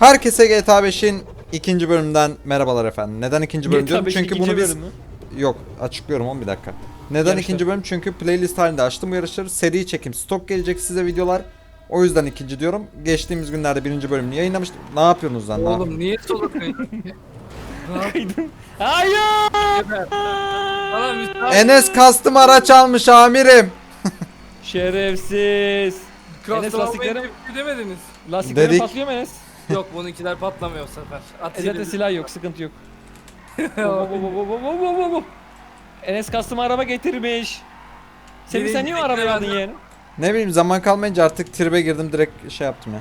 Herkese GTA 5'in ikinci bölümünden merhabalar efendim. Neden ikinci bölüm GTA diyorum? 5'in Çünkü ikinci bunu biz... bölümü. Yok açıklıyorum 10 bir dakika. Neden Yarışlar. ikinci bölüm? Çünkü playlist halinde açtım bu yarışları. Seri çekim stok gelecek size videolar. O yüzden ikinci diyorum. Geçtiğimiz günlerde birinci bölümünü yayınlamıştım. Ne yapıyorsunuz lan? Ne Oğlum niye sola kıydın? Hayır. Bana müsaade. Enes kastım araç almış amirim. Şerefsiz. Enes lastikleri- bir demediniz. Lastikleri Dedik. patlıyor mu Enes? Yok bununkiler patlamıyor bu sefer. At E zaten silah yok, sıkıntı yok. Wo, wo, wo, wo, wo, wo, wo, wo. Enes kastım araba getirmiş. Semih sen niye o arabayı aldın yeğenim? Ne bileyim zaman kalmayınca artık tribe girdim direkt şey yaptım ya.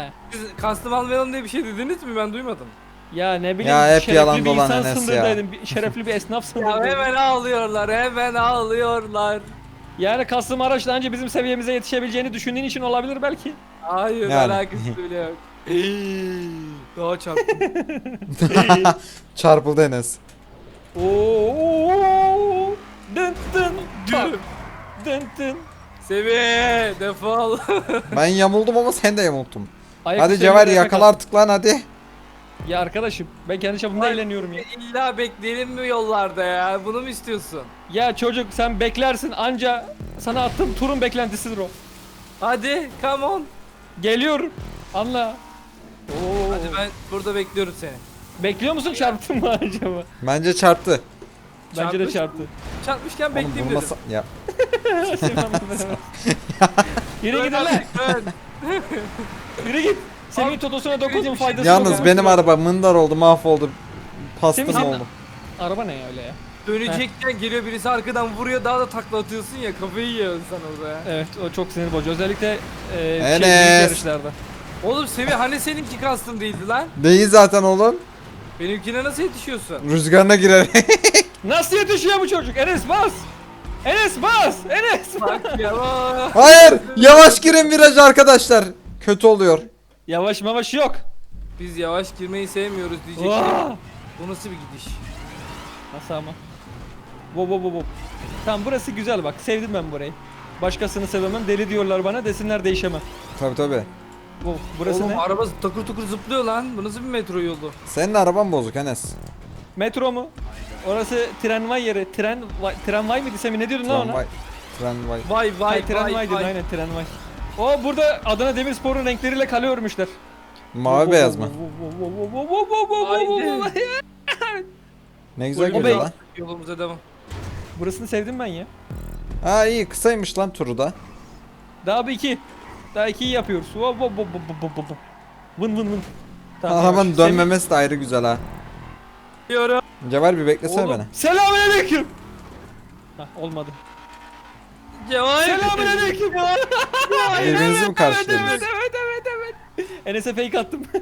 He. Siz custom almayalım diye bir şey dediniz mi ben duymadım. Ya ne bileyim Ya hep şerefli yalan bir dolan insan Enes ya. dedim. bir- Şerefli bir esnaf Ya dedim. hemen ağlıyorlar hemen ağlıyorlar. Yani kastım araçla önce bizim seviyemize yetişebileceğini düşündüğün için olabilir belki. Hayır Yani. alakası bile yok. Daha çarptım. Çarpıldı Enes. Oo, dın dın Gülüm. dın dın. Seviye defol. Ben yamuldum ama sen de yamuldun. Ayak Hadi Cevher bir yakala artık lan hadi. Ya arkadaşım ben kendi çapımda Vay. eğleniyorum ya. İlla bekleyelim mi yollarda ya? Bunu mu istiyorsun? Ya çocuk sen beklersin anca sana attığım turun beklentisidir o. Hadi come on. Geliyorum. Anla. Oo. Hadi ben burada bekliyorum seni. Bekliyor musun çarptın mı acaba? Bence çarptı. Bence de Çarpmış. çarptı. Çarpmışken Oğlum bekleyeyim dedim. nasıl... Ya. Yürü lan. Dön. Yürü git. Semih totosuna dokuzun faydası Yalnız yok. benim araba mındar oldu mahvoldu. Pastım sen- oldu. Araba ne ya öyle ya? Dönecekken geliyor birisi arkadan vuruyor daha da takla atıyorsun ya kafayı yiyorsun sen orada ya. Evet o çok sinir bozucu. Özellikle e, şey, Enes. yarışlarda. Oğlum Semih hani seninki kastım değildi lan? Değil zaten oğlum. Benimkine nasıl yetişiyorsun? Rüzgarına girerek. Nasıl yetişiyor bu çocuk? Enes bas. Enes bas. Enes bas. Bak. Hayır yavaş girin viraj arkadaşlar. Kötü oluyor. Yavaş mavaş yok. Biz yavaş girmeyi sevmiyoruz diyecek. Vaa. Bu nasıl bir gidiş? Nasıl ama? Bo bo bo bo. Tamam burası güzel bak. Sevdim ben burayı. Başkasını sevemem. Deli diyorlar bana. Desinler değişemem. Tabi tabi. Bu burası Oğlum ne? araba takır tukur zıplıyor lan. Bu nasıl bir metro yolu? Senin araban bozuk Enes. Metro mu? Orası tramvay yeri. Tren vay, tramvay mıydı Semih? Ne diyordun lan ona? Tramvay. Tramvay. Vay Vay, vay tramvay vay vay. aynen tramvay. O burada Adana Demirspor'un renkleriyle kale örmüşler. Mavi beyaz mı? Ne güzel O gidiyor bey- lan. Yolumuza devam. Burasını sevdim ben ya. Ha iyi kısaymış lan turu da. Daha bir iki. Daha ikiyi yapıyoruz. Wo- wo- wo- wo- wo- wo- wo. Vın vın vın. Tamam, Arabanın yavaş. dönmemesi de ayrı güzel ha. Diyorum. Cevher bir beklesene Oğlum. beni. Selamünaleyküm. Hah olmadı. Cevahir. Selamünaleyküm. Birbirinizi mi Evet karşılıyorsunuz? evet evet evet. Enes'e fake attım.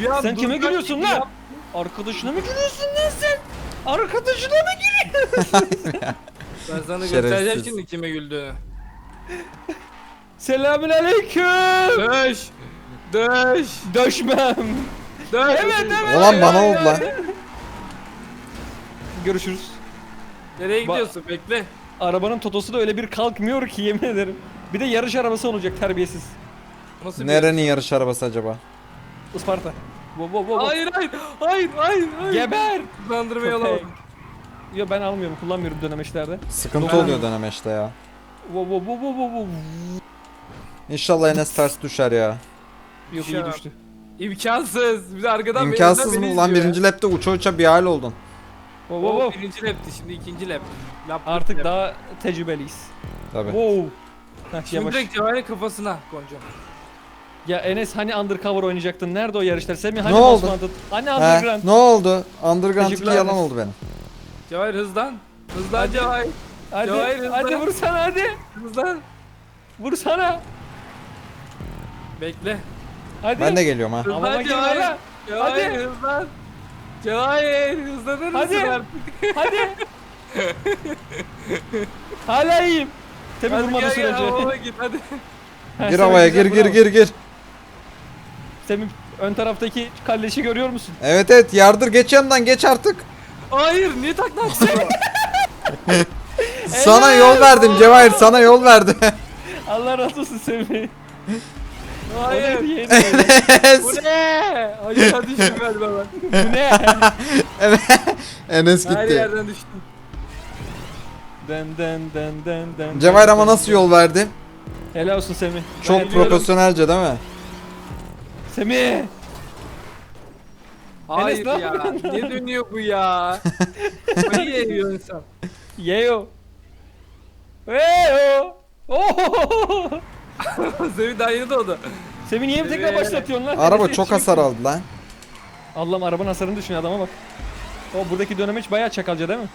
Bir an Sen kime gülüyorsun lan? yap- Arkadaşına mı gülüyorsun lan sen? Arkadaşına mı gülüyorsun? Ben sana Şerefsiz. göstereceğim şimdi kime güldüğünü. Selamünaleyküm. Döş. Döş. Döşmem. Döş. Evet, evet. Ulan bana oldu lan. Görüşürüz. Nereye Ba- gidiyorsun? Bekle. Arabanın totosu da öyle bir kalkmıyor ki yemin ederim. Bir de yarış arabası olacak terbiyesiz. Nasıl bir... Nerenin yarış arabası acaba? Isparta. Bo bo bo bo. Hayır hayır. Hayır hayır. hayır. Geber. Hızlandırmayı alamadım. Yo ben almıyorum kullanmıyorum dönemeçlerde. Sıkıntı Ben- oluyor dönemeçte ya. Wo wo wo wo wo wo. İnşallah Enes ters düşer ya. Yok iyi düştü. İmkansız. Bir de arkadan İmkansız mı? izliyor birinci lapte uça uça bir hal oldun. Wo ya. wo O wo. birinci lapti şimdi ikinci lap. Lap Artık lap. daha tecrübeliyiz. Tabi. Wow. Heh, Şimdi yavaş. direkt Cevahir'in kafasına Gonca. Ya Enes hani undercover oynayacaktın? Nerede o yarışlar? Semih hani Ne oldu? Osman'dı? Hani He, underground? ne oldu? Underground 2 Teşekkürler yalan Enes. oldu benim. Cevahir hızlan. Hızlan Hadi. Cevahir. Hadi, Cevahir hızlı. hadi vursana hadi. Hızlan. Vursana. Bekle. Hadi. Ben de geliyorum ha. Hızlan girme Cevahir. lan. Cevahir Hadi. hızlan. Cevahir hızlanır mısın Hadi. artık? Hadi. Hala iyiyim. Tabi Hadi vurmadı gel, gel, sürece. havaya git hadi. Ha, Gir Semih havaya güzel, gir gir bravo. gir gir. Semih ön taraftaki kalleşi görüyor musun? Evet evet yardır geç yanından geç artık. Hayır niye takla attın? Sana yol verdim Cevahir sana yol verdim. Allah razı olsun Semih. Hayır. yeğenim? Bu ne? Aşağı düştüm galiba ben. Bu ne? Enes Her gitti. yerden düştüm. Den den den den den. Cevahir ama nasıl yol verdi? Helal olsun Semih. Çok Ben profesyonelce değil mi? Semih. Hayır ne ya. yapıyorsun? Ne dönüyor bu ya? Niye yiyorsun sen? Yeyo. Heyo. Oh! Semih daha yeni doğdu. Semih niye bir tekrar Evet. başlatıyorsun lan? Araba çok hasar aldı lan. Allah'ım arabanın hasarını düşün adama bak. O buradaki dönemeç bayağı çakalca değil mi?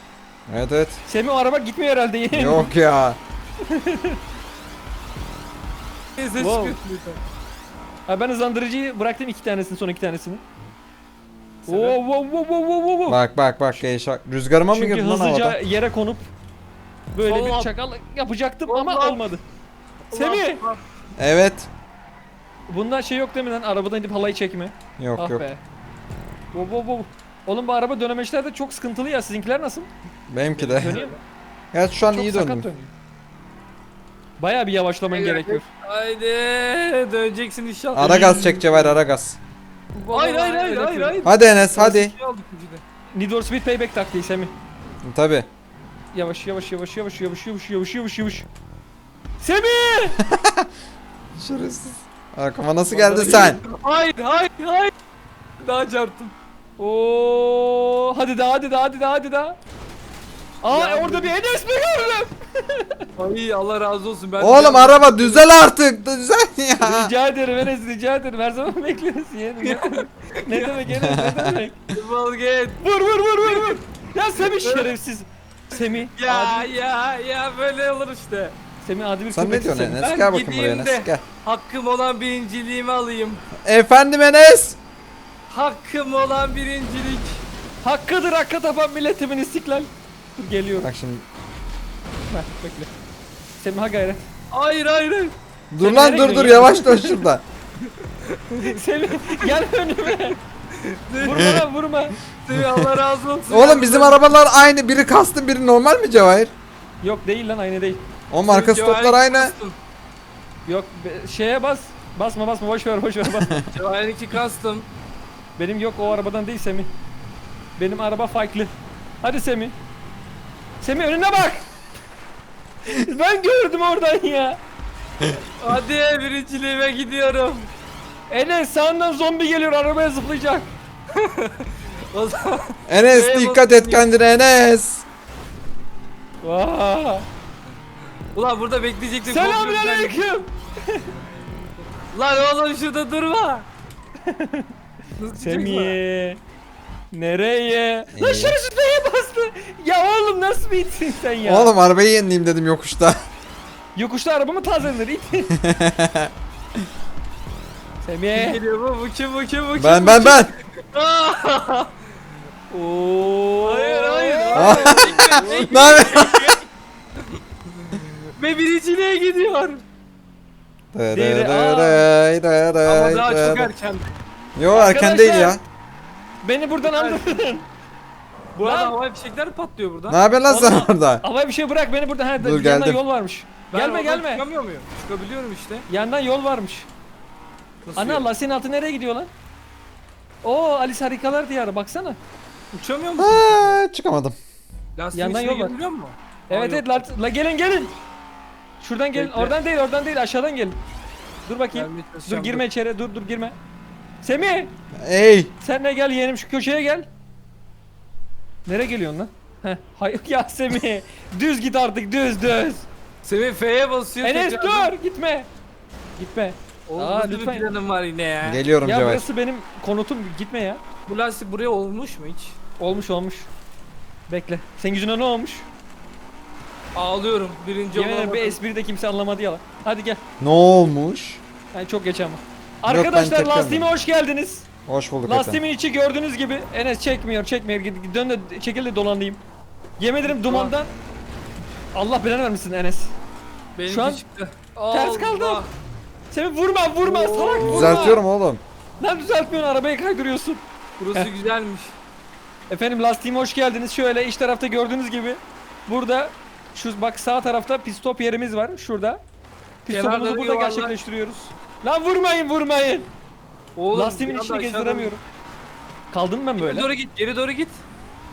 Evet evet. Semih o araba gitmiyor herhalde. Yok ya. Neyse Wow. Ha ben hızlandırıcıyı bıraktım iki tanesini son iki tanesini. Oo Sebep? wow wow wow wow wow. Bak bak bak geyşak. Rüzgarıma mı Çünkü girdin lan hızlıca havada? yere konup böyle Allah. bir çakal yapacaktım ama Allah. olmadı. Semih! Allah. Evet. Bunda şey yok değil mi lan? Arabadan inip halayı çekme. Yok ah yok. be. Wow wow wow. Oğlum bu araba dönemeçlerde çok sıkıntılı ya. Sizinkiler nasıl? Benimki de. Dönüyor mu? Gerçi şu an çok iyi döndüm. dönüyor. Bayağı bir yavaşlaman Hayır, gerekiyor. Haydi döneceksin inşallah. Ara gaz çek Cevahir ara gaz. Hayır hayır hayır hayır hayır. Hadi Enes hadi. Need for Speed Payback taktiği Semih. Tabi. Yavaş yavaş yavaş yavaş yavaş yavaş yavaş yavaş yavaş. Semih! Şerefsiz. Arkama nasıl geldin sen? Hayır hayır hayır. Daha çarptım. Oo, hadi daha hadi daha hadi daha hadi daha. Aa Ya orada bir Enes mi gördüm? Ay Allah razı olsun. Ben Oğlum araba düzel artık. Düzel ya. rica ederim Enes rica ederim her zaman bekliyoruz yeğenim. Ne demek? ne demek Enes ne demek? Defol git. Vur vur vur vur vur. Ya Semih şerefsiz. Semih. Ya adi, ya ya böyle olur işte. Semih adi bir Sen ne diyorsun. Enes? Ben Gel bakayım buraya gideyim Enes. Gel. Hakkım olan birinciliğimi alayım. Efendim Enes. Hakkım olan birincilik. Hakkıdır hakka tapan milletimin istiklal. Dur geliyorum. Bak şimdi. Heh, bekle. Semih ha gayret. Hayır hayır hayır. Dur Sen lan nereye dur dur gidiyorsun? yavaş dön şurada. Semih gel önüme. vurma lan vurma. Semih Allah razı olsun. Oğlum bizim arabalar aynı. Biri kastım biri normal mi Cevahir? Yok değil lan aynı değil. Oğlum arka stoplar aynı. Yok be- şeye bas. Basma basma boş ver boş ver basma. Cevahir'inki custom. Benim yok o arabadan değil Semih. Benim araba farklı. Hadi Semih. Semih önüne bak. ben gördüm oradan ya. Hadi birinciliğime gidiyorum. Enes sağından zombi geliyor arabaya zıplayacak. O zaman Enes Eyvallah. dikkat et kendine Enes. Vaa. Ulan burada bekleyecektim. Selamünaleyküm. Lan oğlum şurada durma. Semih. Nereye? Lan şerefsiz neye bastı? Ya oğlum nasıl bir itsin sen ya? Oğlum arabayı yenileyim dedim yokuşta. Yokuşta arabamı tazelenir it. Semih. geliyor bu? Bu kim bu kim bu kim? Ben bu ben kim? ben. Oo. Hayır hayır. Ah. hayır. Ne yapıyorsun? Ve birinciliğe gidiyor. Diğeri- Ama daha çok erken. Yo erken değil ya. Beni buradan aldırdın. Bu arada Lan. havai fişekler patlıyor burada. Ne yapıyorsun lan sen Oğlum. orada? Ama bir şey bırak beni buradan. Ha, Dur, yandan geldim. yol varmış. Ben gelme oradan gelme. Çıkamıyor muyum? Çıkabiliyorum işte. Yandan yol varmış. Nasıl Ana yani? lastiğin altı nereye gidiyor lan? Oo Alice Harikalar Diyarı baksana. Uçamıyor musun? Aa, çıkamadım. Lastiğin Yandan yol var. musun? Evet Aa, evet la, la gelin gelin. Şuradan gelin. Bekle. Oradan değil oradan değil aşağıdan gelin. Dur bakayım. Dur girme içeri dur dur girme. Semih Ey. sen de gel yeğenim şu köşeye gel. Nereye geliyorsun lan? Heh, hayır ya Semih. düz git artık düz düz. Semih F'ye basıyor. Enes dur gitme. Gitme. Oğlum Aa, lütfen. bir planım var yine ya. Geliyorum ya Cevahir. burası benim konutum gitme ya. Bu lastik buraya olmuş mu hiç? Olmuş olmuş. Bekle. Senin yüzüne ne olmuş? Ağlıyorum. Birinci Yemin ederim olamadım. bir espri de kimse anlamadı ya. lan. Hadi gel. Ne olmuş? Yani çok geç ama. Arkadaşlar lastiğime hoş geldiniz. Hoş bulduk efendim. Lastiğimin içi gördüğünüz gibi Enes çekmiyor çekmiyor Gid- dön de çekil de dolanayım. Yemin ederim dumandan Allah belanı vermesin Enes. Benimki Şu an çıktı. ters Allah. kaldım. Seni vurma vurma Oo. salak vurma. Düzeltiyorum oğlum. Lan düzeltmiyorsun arabayı kaydırıyorsun. Burası güzelmiş. Efendim lastiğime hoş geldiniz. Şöyle iç tarafta gördüğünüz gibi burada şu bak sağ tarafta pit stop yerimiz var şurada. Pit Kenarda stopumuzu da burada yuvarlak. gerçekleştiriyoruz. Lan vurmayın vurmayın. Oğlum Lastiğimin bir anda içini aşağıdan- gezdiremiyorum. Kaldım ben Geri böyle. doğru git, geri doğru git.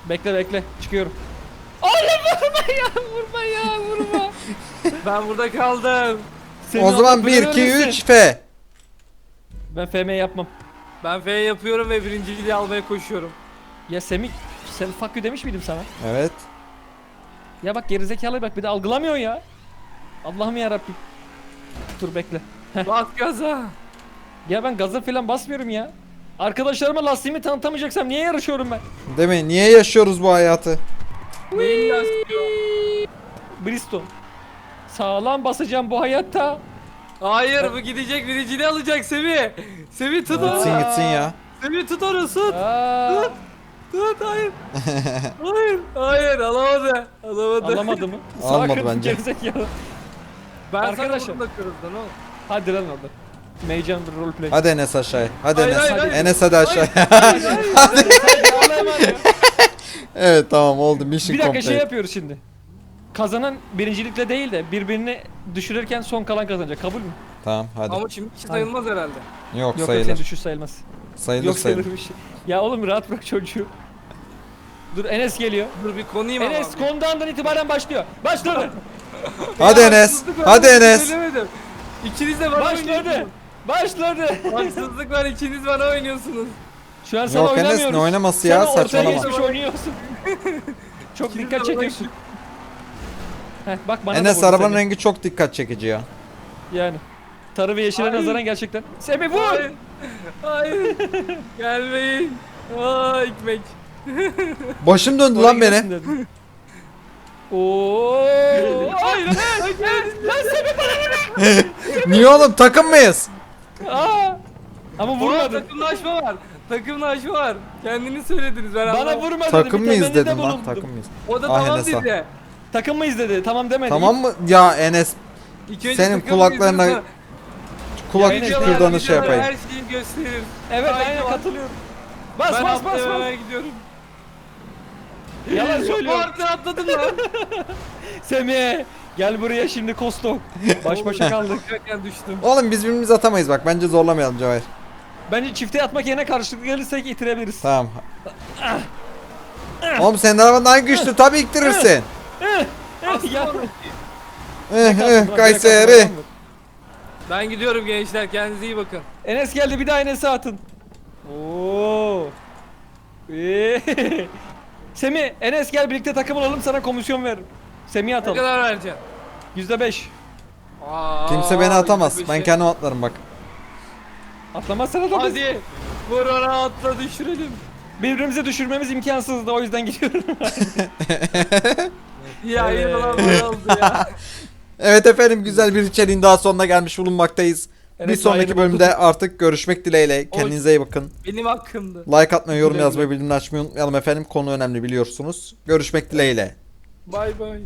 Bekle bekle çıkıyorum. Oğlum vurma ya vurma ya vurma. Ben burada kaldım. Senin o zaman Allah 1 belanı 2 versin. 3 F. Ben FM yapmam. Ben F yapıyorum ve birinciliği almaya koşuyorum. Ya Semih sen fuck you demiş miydim sana? Evet. Ya bak gerizekalı bak bir de algılamıyor ya. Allah'ım ya Rabbim. Dur bekle. Bas gaza. Ya ben gaza falan basmıyorum ya. Arkadaşlarıma lastiğimi tanıtamayacaksam niye yarışıyorum ben? Değil mi? Niye yaşıyoruz bu hayatı? Neyin lastiği Bristol. Sağlam basacağım bu hayatta. Hayır bu gidecek birinciliği alacak Semih. Semih tut onu. Gitsin gitsin ya. Semih tut onu tut. Aa, Tut hayır. hayır. Hayır alamadı. Alamadı. alamadı mı? Almadı Sakın bence. gerizekalı. Ben Arkadaşlar. sana da kırıldı ne oldu? Hadi lan orada. Major bir roleplay. Hadi Enes aşağıya. Hadi Hayır, Enes. hayır, hayır. Enes hadi aşağıya. Hadi. Allah'a emanet ya. evet tamam oldu. Mission Bir dakika complete. şey yapıyoruz şimdi. Kazanan birincilikle değil de birbirini düşürürken son kalan kazanacak. Kabul mü? Tamam hadi. Ama şimdi hiç sayılmaz herhalde. Yok, Yok yok sayılır. senin düşüş sayılmaz. sayılır yok sayılır. sayılır bir şey. Ya oğlum rahat bırak çocuğu. Dur Enes geliyor. Dur bir konayım ama. Enes konduğu andan itibaren başlıyor. Başladı. Hadi Ya, Enes. haksızlık var, Hadi ben Enes. Söylemedim. İkiniz de bana Başladı. oynuyorsunuz. Başladı. Haksızlık var ikiniz bana oynuyorsunuz. Şu an sana Yok Enes oynamıyoruz. ne oynaması Sen ya ortaya saçmalama. geçmiş oynuyorsun. Çok İkiniz dikkat de bana çekiyorsun. Heh, bak bana da Enes vurdu arabanın seni. rengi çok dikkat çekici ya. Yani. Sarı ve yeşile Hayır. nazaran gerçekten. Semih vur. Hayır. Hayır. Gelmeyin. Aa ekmek. Başım döndü lan benim. Oo. Hayır. Lan Semih bana Niye oğlum takım mıyız? Aa. Ama Vurmadın. Takımlaşma var. Takımlaşma var. Kendiniz söylediniz ben Bana vurmadın. Takım mıyız dedim lan takım mıyız? O da Ah, tamam Enes, dedi. Takım mıyız dedi. Tamam demedi. Tamam mı? Ya Enes İlk önce Senin takım kulaklarına- mıyız kulak Enes, Videolar, kürdanı şey yapayım. Her şeyi gösterir. Evet Kaydı aynen var. katılıyorum. Bas ben bas bas bas. gidiyorum. Yalan söylüyorum. arada atladım lan. Semih gel buraya şimdi Kostok. Baş başa kaldık. Hakikaten düştüm. Oğlum biz birbirimizi atamayız bak bence zorlamayalım Cevahir. Bence çifte atmak yerine karşılıklı gelirsek itirebiliriz. Tamam. Oğlum senin araban daha güçlü tabii iktirirsin. ya. Eh eh Kayseri. Ben gidiyorum gençler kendinize iyi bakın. Enes geldi bir daha Enes'e atın. Oo. Eee. Semih, Enes gel birlikte takım olalım sana komisyon veririm. Semih'e Ne atalım. kadar vereceğim? Yüzde beş. Aa, Kimse beni atamaz. Ben kendim atlarım bak. Atlamazsan atamayız. Hadi. Vur ona atla düşürelim. Birbirimizi düşürmemiz imkansızdı o yüzden gidiyorum. Ya iyi falan böyle oldu ya. Evet efendim güzel bir içeriğin daha sonuna gelmiş bulunmaktayız. bir Evet, sonraki ayrı bölümde artık görüşmek dileğiyle. Kendinize iyi bakın. Benim hakkımdı. Like atmayı, yorum yazmayı, bildirimleri açmayı unutmayalım efendim. Konu önemli biliyorsunuz. Görüşmek dileğiyle. Bay bay.